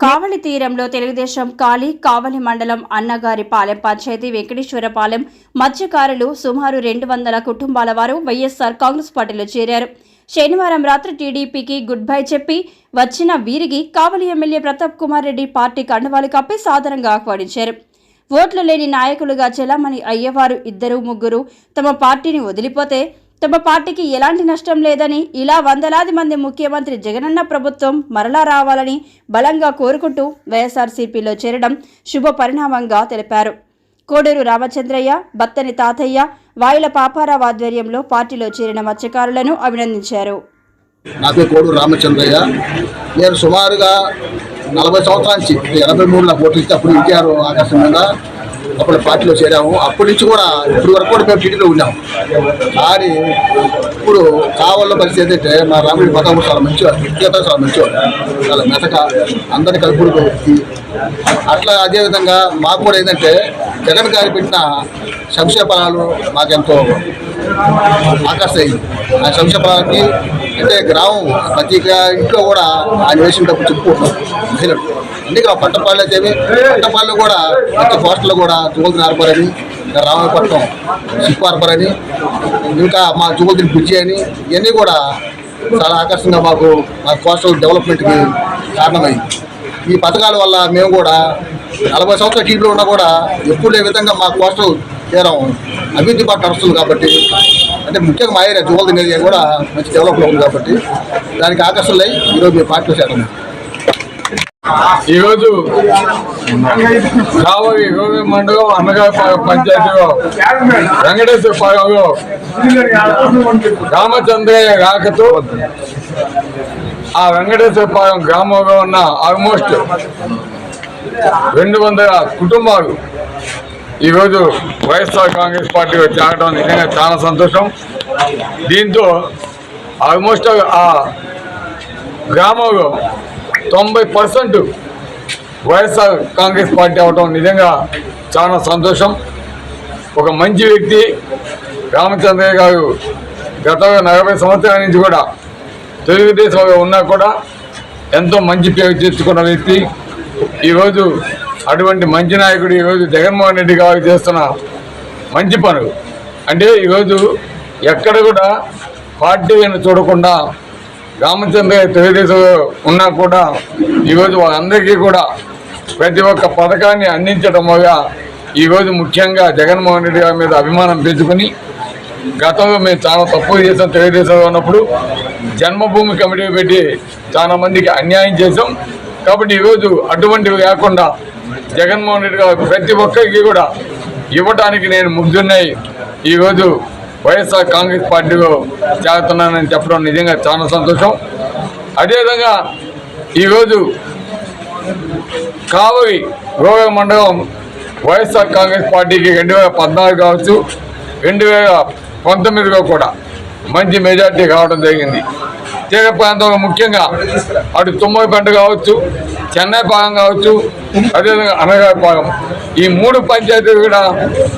కావలి తీరంలో తెలుగుదేశం కాలి కావలి మండలం అన్నగారిపాలెం పంచాయతీ వెంకటేశ్వరపాలెం మత్స్యకారులు సుమారు రెండు వందల కుటుంబాల వారు వైఎస్ఆర్ కాంగ్రెస్ పార్టీలో చేరారు. శనివారం రాత్రి టీడీపీకి గుడ్ బై చెప్పి వచ్చిన వీరికి కావలి ఎమ్మెల్యే ప్రతాప్ కుమార్ రెడ్డి పార్టీ కండువాలు కప్పి సాధారణంగా ఆహ్వానించారు. ఓట్లు లేని నాయకులుగా చెలామణి అయ్యేవారు ఇద్దరు ముగ్గురు తమ పార్టీని వదిలిపోతే తమ పార్టీకి ఎలాంటి నష్టం లేదని ఇలా వందలాది మంది ముఖ్యమంత్రి జగనన్న ప్రభుత్వం మరలా రావాలని బలంగా కోరుకుంటూ వైఎస్ఆర్సీపీలో చేరడం శుభ పరిణామంగా తెలిపారు. కోడూరు రామచంద్రయ్య బత్తని తాతయ్య వాయుల పాపారావు ఆధ్వర్యంలో పార్టీలో చేరిన మత్స్యకారులను అభినందించారు. నాకు పేరు కోడూరు రామచంద్రయ్య. నేను సుమారుగా నలభై సంవత్సరాల నుంచి ఎనభై మూడు నాకు ఓట్లు ఇస్తే అప్పుడు ఇచ్చారు ఆకాశం మీద అప్పుడు పార్టీలో చేరాము. అప్పటి నుంచి కూడా ఇప్పటి వరకు కూడా మేము టీడీలో ఉన్నాము కానీ ఇప్పుడు కావాల పరిస్థితి ఏంటంటే మా రాముడి మతం చాలా మంచివాడు వ్యక్తిగత చాలా మంచివాడు చాలా మెతక అందరి కలుపుడు వ్యక్తి అట్లా అదేవిధంగా మాకు కూడా ఏంటంటే జగన్ గారు పెట్టిన సంక్షేమ ఫలాలు మాకెంతో ఆకర్షయ్యింది ఆ సంక్షేమానికి అంటే గ్రామం ప్రతి ఇంట్లో కూడా ఆయన వేసిన చెప్పుకుంటున్నాం మహిళలు. అందుకే ఆ పంటపాళ్ళు చేవి పంటపాళ్ళు కూడా ప్రతి పోస్టులు కూడా జుగులు నారపరని రామపట్నం సిప్పారపరని ఇంకా మా జుగులు బ్రిడ్జి అని ఇవన్నీ కూడా చాలా ఆకర్షణగా మాకు మా కోస్టల్ డెవలప్మెంట్కి కారణమైంది ఈ పథకాల వల్ల మేము కూడా నలభై సంవత్సరాల టీంలో ఉన్నా కూడా ఎప్పుడు విధంగా మా కోస్టల్ తీరం అభివృద్ధి పట్ల నడుస్తుంది కాబట్టి అంటే ముఖ్యంగా మా ఏరియా జువల్ ఏరియా కూడా మంచి డెవలప్లో ఉంది కాబట్టి దానికి ఆకర్షణలై ఈరోజు మీ పార్టీలో చేరడం. ఈరోజు కావలి ఇరవై మండలం అన్నగా పంచాయతీలో వెంకటేశ్వర పాలెంలో రామచంద్రయ్య రాకతో ఆ వెంకటేశ్వర పాలెం గ్రామంలో ఉన్న ఆల్మోస్ట్ రెండు వందల కుటుంబాలు ఈరోజు వైఎస్ఆర్ కాంగ్రెస్ పార్టీ చేరడం నిజంగా చాలా సంతోషం. దీంతో ఆల్మోస్ట్ ఆ గ్రామంలో తొంభై పర్సెంట్ వైఎస్ఆర్ కాంగ్రెస్ పార్టీ అవటం నిజంగా చాలా సంతోషం. ఒక మంచి వ్యక్తి రామచంద్రయ్య గారు గత నలభై సంవత్సరాల నుంచి కూడా తెలుగుదేశంలో ఉన్నా కూడా ఎంతో మంచి పేరు తెచ్చుకున్న వ్యక్తి. ఈరోజు అటువంటి మంచి నాయకుడు ఈరోజు జగన్మోహన్ రెడ్డి గారు చేస్తున్న మంచి పనులు. అంటే ఈరోజు ఎక్కడ కూడా పార్టీలను చూడకుండా రామచంద్ర తెలుగుదేశం ఉన్నా కూడా ఈరోజు వాళ్ళందరికీ కూడా ప్రతి ఒక్క పథకాన్ని అందించడం వల్ల ఈరోజు ముఖ్యంగా జగన్మోహన్ రెడ్డి గారి మీద అభిమానం పెంచుకొని గతంలో మేము చాలా తప్పులు చేసాం తెలుగుదేశంలో ఉన్నప్పుడు. జన్మభూమి కమిటీ పెట్టి చాలా మందికి అన్యాయం చేసాం. కాబట్టి ఈరోజు అటువంటివి లేకుండా జగన్మోహన్ రెడ్డి గారు ప్రతి ఒక్కరికి కూడా ఇవ్వడానికి నేను ముగ్ధున్నాయి ఈరోజు వైఎస్ఆర్ కాంగ్రెస్ పార్టీలో చేరుతున్నానని చెప్పడం నిజంగా చాలా సంతోషం. అదేవిధంగా ఈరోజు కావలి రోగ మండలం వైఎస్ఆర్ కాంగ్రెస్ పార్టీకి రెండు వేల పద్నాలుగు కావచ్చు రెండు వేల పంతొమ్మిదిలో కూడా మంచి మెజార్టీ కావడం జరిగింది. తీర ప్రాంతంలో ముఖ్యంగా అటు తుమ్మడి పంట కావచ్చు చెన్నై భాగం కావచ్చు అదేవిధంగా అనగాపాలెం ఈ మూడు పంచాయతీలు కూడా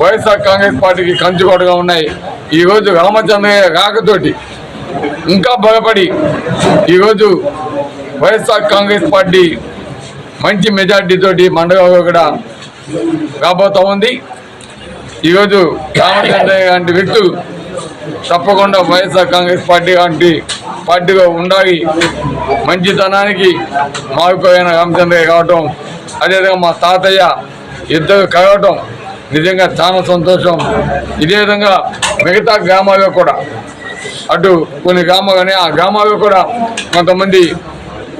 వైఎస్ఆర్ కాంగ్రెస్ పార్టీకి కంచుకోటగా ఉన్నాయి. ఈరోజు రామచంద్రయ్య రాకతోటి ఇంకా బలపడి ఈరోజు వైఎస్ఆర్ కాంగ్రెస్ పార్టీ మంచి మెజార్టీతోటి మండలంలో కూడా రాబోతూ ఉంది. ఈరోజు రామచంద్రయ్య లాంటి వ్యక్తులు తప్పకుండా వైఎస్ఆర్ కాంగ్రెస్ పార్టీ లాంటి పార్టీగా ఉండాలి. మంచితనానికి మారిపోయిన రామచంద్రయ్య కావటం అదేవిధంగా మా తాతయ్య ఇద్దరు కలవటం నిజంగా చాలా సంతోషం. ఇదే విధంగా మిగతా గ్రామాల్లో కూడా అటు కొన్ని గ్రామాలు ఆ గ్రామాల్లో కూడా కొంతమంది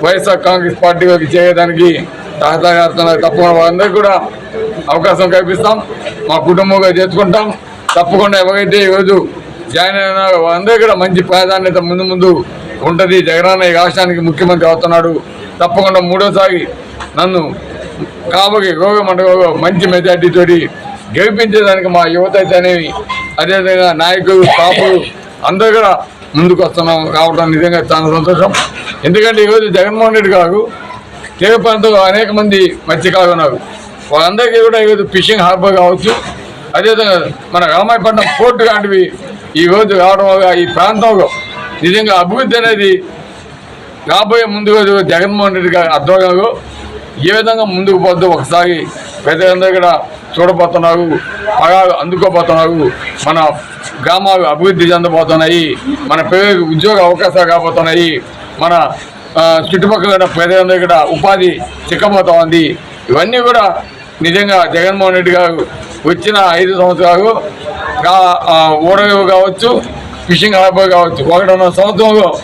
వైఎస్ఆర్ కాంగ్రెస్ పార్టీలోకి చేయడానికి సహకారుతున్నారు తప్పకుండా వాళ్ళందరికీ కూడా అవకాశం కల్పిస్తాం. మా కుటుంబంగా చేసుకుంటాం తప్పకుండా ఎవరైతే ఈరోజు జాయిన్ అయినారో అందరికీ కూడా మంచి ప్రాధాన్యత ముందు ముందు ఉంటుంది జగనన్న ఈ రాష్ట్రానికి ముఖ్యమంత్రి అవుతున్నాడు. తప్పకుండా మూడోసారి నన్ను కాబట్టి రోగ మండలంలో మంచి మెజార్టీతోటి గెలిపించేదానికి మా యువత అనేవి అదేవిధంగా నాయకులు కాపులు అందరూ కూడా ముందుకు వస్తున్నాం కావడం నిజంగా చాలా సంతోషం. ఎందుకంటే ఈరోజు జగన్మోహన్ రెడ్డి గారు తీర ప్రాంతంలో అనేక మంది మత్స్యకారులు ఉన్నారు. వాళ్ళందరికీ కూడా ఈరోజు ఫిషింగ్ హార్బర్ కావచ్చు. అదేవిధంగా మన రామాయపట్నం పోర్టు లాంటివి ఈరోజు రావడం వల్ల ఈ ప్రాంతంలో నిజంగా అభివృద్ధి అనేది రాబోయే ముందు జగన్మోహన్ రెడ్డి గారి ఆధ్వర్యంలో ఏ విధంగా ముందుకు పోద్దో ఒకసారి ప్రజలందరూ కూడా చూడబోతున్నారు పగాలు అందుకోబోతున్నారు. మన గ్రామాలు అభివృద్ధి చెందబోతున్నాయి మన పిల్లలకు ఉద్యోగ అవకాశాలు కాబోతున్నాయి మన చుట్టుపక్కల ఉన్న ప్రజలందరూ కూడా ఉపాధి చిక్కబోతా ఉంది ఇవన్నీ కూడా నిజంగా జగన్మోహన్ రెడ్డి గారు వచ్చిన ఐదు సంవత్సరాలు గా- కావచ్చు ఫిషింగ్ హార్బర్ కావచ్చు. ఒకటిన్నర సంవత్సరంలో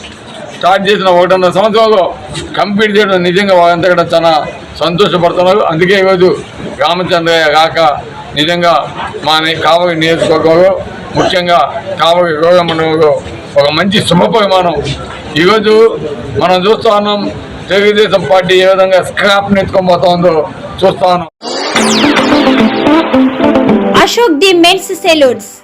స్టార్ట్ చేసిన ఒకటిన్నర సంవత్సరంలో కంప్లీట్ చేయడం నిజంగా వాళ్ళంతా చాలా సంతోషపడుతున్నారు. అందుకే ఈరోజు రామచంద్రయ్య కాక నిజంగా మా ని- కావలి నియోజకవర్గంలో ముఖ్యంగా కావలి రోగ మండలంలో ఒక మంచి శుభపరిమాణం. ఈరోజు మనం చూస్తా ఉన్నాం తెలుగుదేశం పార్టీ ఏ విధంగా స్క్రాప్ నెత్తుకొని పోతుందో చూస్తా ఉన్నాం. Ashok the men's salons.